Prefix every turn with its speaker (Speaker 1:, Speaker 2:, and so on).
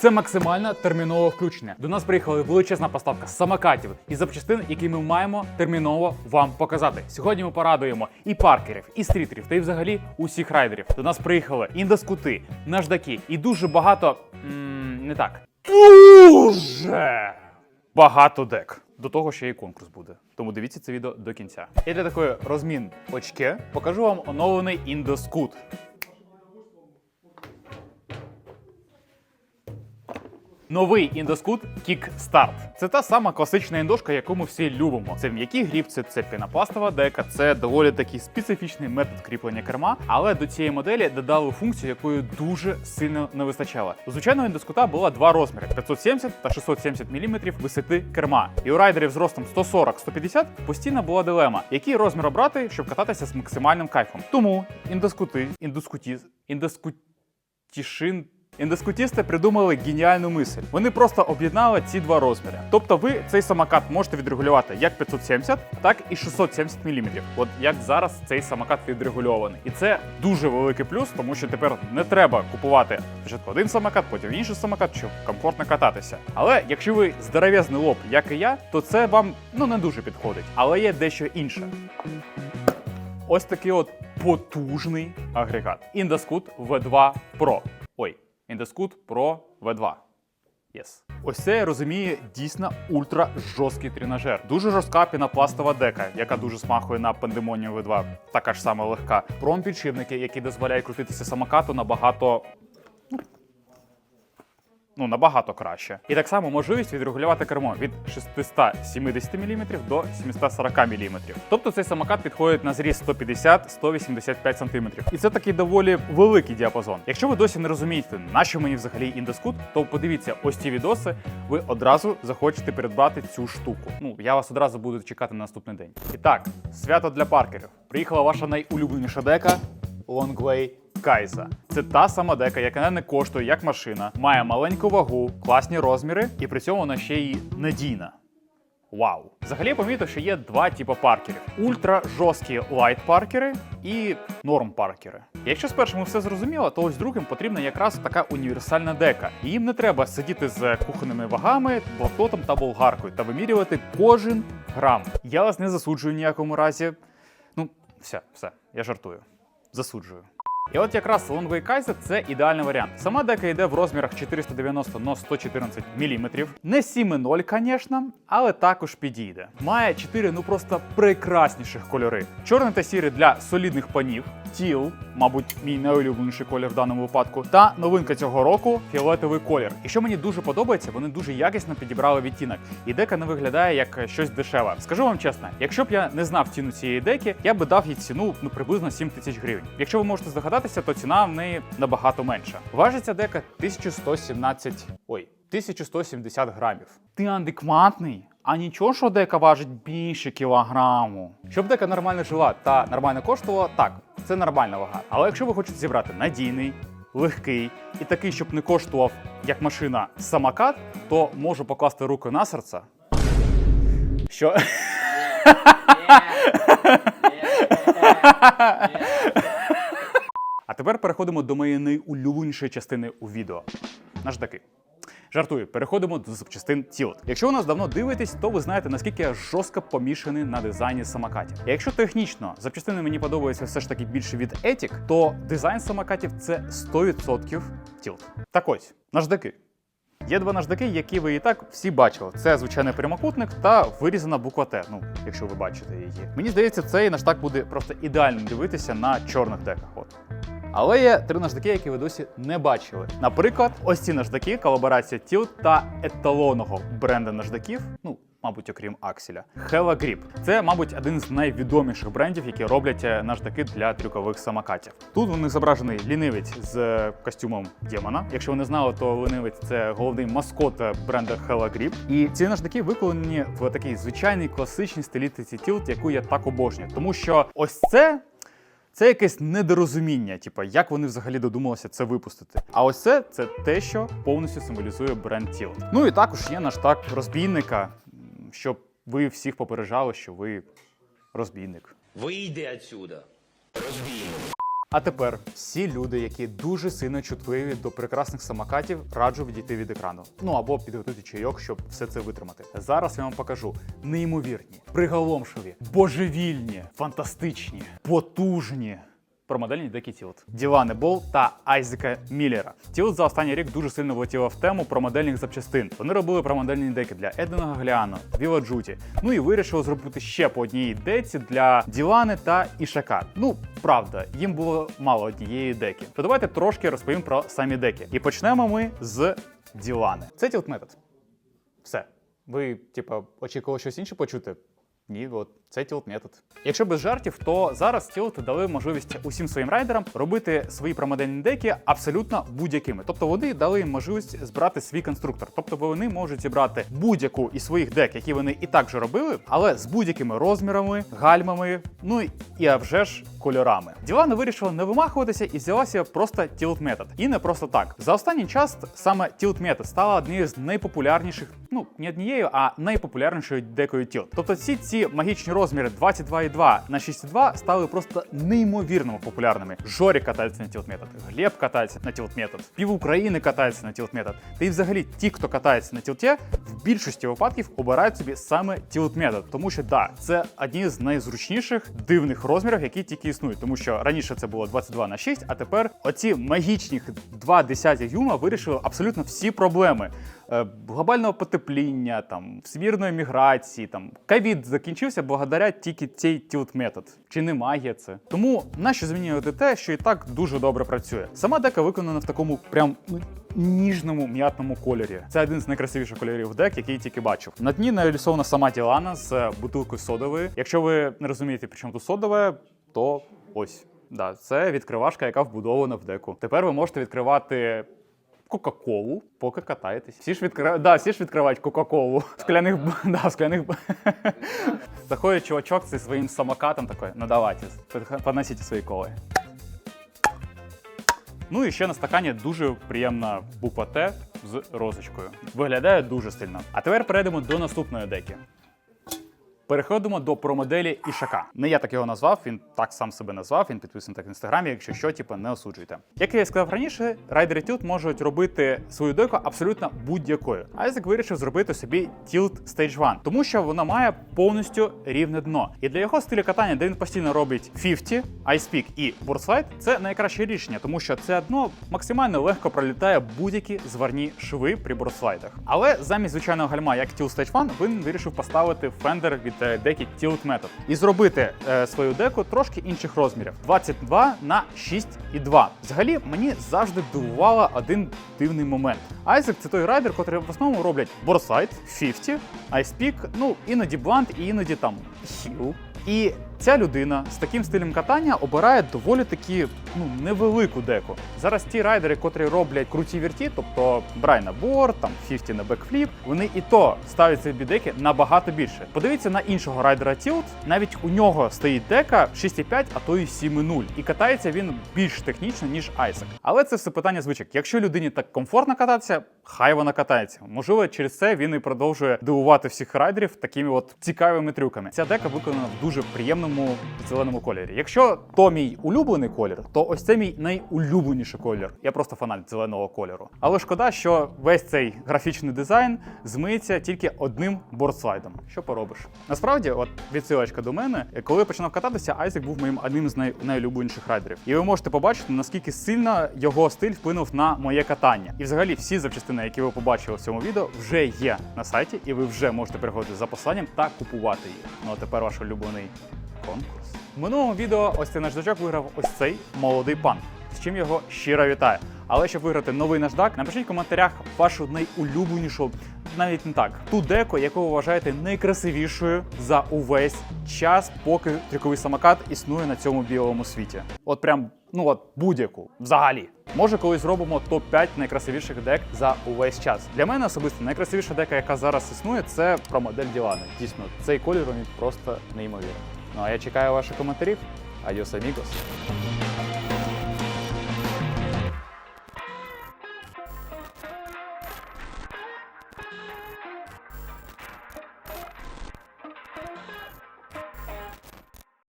Speaker 1: Це максимально термінове включення. До нас приїхала величезна поставка самокатів і запчастин, які ми маємо терміново вам показати. Сьогодні ми порадуємо і паркерів, і стрітерів, та й взагалі усіх райдерів. До нас приїхали індоскути, наждаки і дуже багато. м, не так. Дуже багато дек. До того ще й конкурс буде. Тому дивіться це відео до кінця. І для такої розмін очки покажу вам оновлений індоскут. Новий індоскут Kickstart. Це та сама класична індошка, яку ми всі любимо. Це м'які грібці, це пінопластова дека, це доволі такий специфічний метод кріплення керма. Але до цієї моделі додали функцію, якої дуже сильно не вистачало. У звичайного індоскута було два розміри: 570 та 670 мм висоти керма. І у райдерів з ростом 140-150 постійно була дилема, який розмір обрати, щоб кататися з максимальним кайфом. Тому індоскути, індоскуті, індоскутішин. Індискутісти придумали геніальну мисль. Вони просто об'єднали ці два розміри. Тобто ви цей самокат можете відрегулювати як 570, так і 670 мм. От як зараз цей самокат відрегульований. І це дуже великий плюс, тому що тепер не треба купувати спочатку один самокат, потім інший самокат, щоб комфортно кататися. Але якщо ви здоров'язний лоб, як і я, то це вам ну не дуже підходить. Але є дещо інше. Ось такий от потужний агрегат. Indoscoot V2 Pro. Ой, Indoscoot Pro V2. Yes. Ось це я розумію дійсно ультра жорсткий тренажер. Дуже жорстка пінопластова дека, яка дуже смахує на пандемонію V2, така ж сама легка. Промпідшипники, які дозволяють крутитися самокату набагато. Ну, набагато краще. І так само можливість відрегулювати кермо від 670 мм до 740 мм. Тобто цей самокат підходить на зріст 150-185 см. І це такий доволі великий діапазон. Якщо ви досі не розумієте, на що мені взагалі індоскут, то подивіться ось ці відоси, ви одразу захочете придбати цю штуку. Ну, я вас одразу буду чекати на наступний день. І так, свято для паркерів. Приїхала ваша найулюбленіша дека Longway Кайза. Це та сама дека, яка не коштує як машина, має маленьку вагу, класні розміри, і при цьому вона ще й надійна. Вау! Взагалі помітив, що є два типи паркерів: ультра жорсткі лайт паркери і норм паркери. Якщо з першими все зрозуміло, то ось другим потрібна якраз така універсальна дека. І їм не треба сидіти з кухонними вагами, блокнотом та болгаркою та вимірювати кожен грам. Я вас не засуджую ніякому разі. Ну, все, все, я жартую. Засуджую. І от якраз Longway Kaiser – це ідеальний варіант. Сама дека йде в розмірах 490 на 114 мм. Не 7,0, звісно, але також підійде. Має 4 ну просто прекрасніших кольори: чорний та сірий для солідних панів, тіл, мабуть, мій найулюбленіший колір в даному випадку, та новинка цього року фіолетовий колір. І що мені дуже подобається, вони дуже якісно підібрали відтінок. І дека не виглядає як щось дешеве. Скажу вам чесно, якщо б я не знав ціну цієї деки, я би дав їй ціну ну приблизно 7 тисяч гривень. Якщо ви можете здогадатися, то ціна в неї набагато менша. Важить ця дека 1117, ой, 1170 грамів. Ти адекватний? А нічого, що дека важить більше кілограму. Щоб дека нормально жила та нормально коштувала, так, це нормальна вага. Але якщо ви хочете зібрати надійний, легкий і такий, щоб не коштував як машина самокат, то можу покласти руки на серце. Що А тепер переходимо до моєї найулюбленішої частини у відео. Наждаки. Жартую, переходимо до запчастин Tilt. Якщо ви нас давно дивитесь, то ви знаєте, наскільки я жорстко помішаний на дизайні самокатів. І якщо технічно запчастини мені подобаються все ж таки більше від Ethic, то дизайн самокатів це 100% Tilt. Так ось, наждаки. Є два наждаки, які ви і так всі бачили. Це звичайний прямокутник та вирізана буква Т. Ну, якщо ви бачите її. Мені здається, цей наждак буде просто ідеальним дивитися на чорних деках. От. Але є три наждаки, які ви досі не бачили. Наприклад, ось ці наждаки, колаборація Tilt та еталонного бренда наждаків. Ну, мабуть, окрім Акселя. Hella Grip. Це, мабуть, один з найвідоміших брендів, які роблять е, наждаки для трюкових самокатів. Тут них зображений лінивець з е, костюмом демона. Якщо ви не знали, то лінивець це головний маскот е, бренда Hella Grip. І ці наждаки виконані в такій звичайній класичній стилістиці Tilt, яку я так обожнюю. Тому що ось це. Це якесь недорозуміння, типу, як вони взагалі додумалися це випустити. А ось це це те, що повністю символізує бренд Тіл. Ну і також є наш так розбійника, щоб ви всіх попереджали, що ви розбійник.
Speaker 2: Вийди отсюда.
Speaker 1: А тепер всі люди, які дуже сильно чутливі до прекрасних самокатів, раджу відійти від екрану. Ну або підготуйте чайок, щоб все це витримати. Зараз я вам покажу неймовірні, приголомшливі, божевільні, фантастичні, потужні. Про модельні декі Тілт. Ділане Бол та Айзека Міллера. Тілт за останній рік дуже сильно влетіла в тему про модельних запчастин. Вони робили про модельні деки для Едена Гагліано, Віла Джуті. Ну і вирішили зробити ще по одній деці для Ділани та Ішака. Ну, правда, їм було мало однієї деки. То давайте трошки розповім про самі деки. І почнемо ми з Ділани. Це тілт метод. Все. Ви, типа, очікували щось інше почути? Ні, от це тілт метод. Якщо без жартів, то зараз тілти дали можливість усім своїм райдерам робити свої промодельні деки абсолютно будь-якими. Тобто вони дали їм можливість збирати свій конструктор. Тобто вони можуть зібрати будь-яку із своїх дек, які вони і так же робили, але з будь-якими розмірами, гальмами, ну і а вже ж кольорами. Ділана вирішила не вимахуватися і взялася просто тілт метод. І не просто так. За останній час саме тілт метод стала однією з найпопулярніших, ну не однією, а найпопулярнішою декою тілт. Тобто всі ці магічні розміри 22,2 на 6,2 стали просто неймовірно популярними. Жорі катається на тілт метод, Глеб катається на тілт метод, пів України катається на тілт метод. Та й взагалі ті, хто катається на тілті, в більшості випадків обирають собі саме тілт метод, тому що да, це одні з найзручніших дивних розмірів, які тільки існують. Тому що раніше це було 22 на 6, а тепер оці магічні 2 десяті юма вирішили абсолютно всі проблеми. Е, Глобального потепління, там всемірної міграції, там ковід закінчився благодаря тільки цей тілт метод. Чи не магія це? Тому нащо змінювати те, що і так дуже добре працює? Сама дека виконана в такому прям ну, ніжному м'ятному кольорі. Це один з найкрасивіших кольорів дек, який я тільки бачив. На дні нарисована сама Ділана з е, бутилкою содової. Якщо ви не розумієте, при чому тут содове, то ось. Да, це відкривашка, яка вбудована в деку. Тепер ви можете відкривати Кока-Колу, поки катаєтесь. Всі ж відкривають, да, всі ж відкривають Кока-Колу. В скляних, да, в скляних. Заходить чувачок зі своїм самокатом такой, ну давайте, подносите свої коли. Ну і ще на стакані дуже приємна буква Т з розочкою. Виглядає дуже стильно. А тепер перейдемо до наступної деки. Переходимо до промоделі Ішака. Не я так його назвав, він так сам себе назвав, він підписаний так в інстаграмі, якщо що, типу, не осуджуйте. Як я і сказав раніше, райдери Tilt можуть робити свою деку абсолютно будь-якою. Айзек вирішив зробити собі Tilt Stage 1, тому що вона має повністю рівне дно. І для його стилю катання, де він постійно робить 50, Ice Peak і Boardslide, це найкраще рішення, тому що це дно максимально легко пролітає будь-які зварні шви при бордслайдах. Але замість звичайного гальма, як Tilt Stage 1, він вирішив поставити фендер від е, тілт Tilt Method і зробити е, свою деку трошки інших розмірів: 22 на 6,2. Взагалі мені завжди дивувало один дивний момент. Айзек це той райдер, котрий в основному роблять борсайт, 50, айспік, ну іноді блант, і іноді там хіл. І ця людина з таким стилем катання обирає доволі таки ну невелику деку. Зараз ті райдери, котрі роблять круті вірті, тобто брай на борт, там 50 на бекфліп, вони і то ставлять собі деки набагато більше. Подивіться на іншого райдера Tilt, навіть у нього стоїть дека 6,5, а то й 7,0. І катається він більш технічно, ніж Айсек. Але це все питання звичок. Якщо людині так комфортно кататися, хай вона катається. Можливо, через це він і продовжує дивувати всіх райдерів такими от цікавими трюками. Ця дека виконана в дуже приємному зеленому кольорі. Якщо то мій улюблений колір, то ось це мій найулюбленіший колір. Я просто фанат зеленого кольору. Але шкода, що весь цей графічний дизайн змиється тільки одним бордслайдом. Що поробиш? Насправді, от відсилочка до мене, коли я починав кататися, Айзек був моїм одним з най... найулюбленіших райдерів. І ви можете побачити, наскільки сильно його стиль вплинув на моє катання. І взагалі всі запчастини, які ви побачили в цьому відео, вже є на сайті, і ви вже можете переходити за посиланням та купувати їх. Ну а тепер ваш улюблений конкурс. В минулому відео ось цей наждачок виграв ось цей молодий пан. З чим його щиро вітаю. Але щоб виграти новий наждак, напишіть в коментарях вашу найулюбленішу, навіть не так, ту деку, яку ви вважаєте найкрасивішою за увесь час, поки трюковий самокат існує на цьому білому світі. От прям, ну от будь-яку взагалі. Може, колись зробимо топ-5 найкрасивіших дек за увесь час. Для мене особисто найкрасивіша дека, яка зараз існує, це про модель Ділани. Дійсно, цей колір він просто неймовірний. Ну а я чекаю ваших коментарів. Адіос, амігос.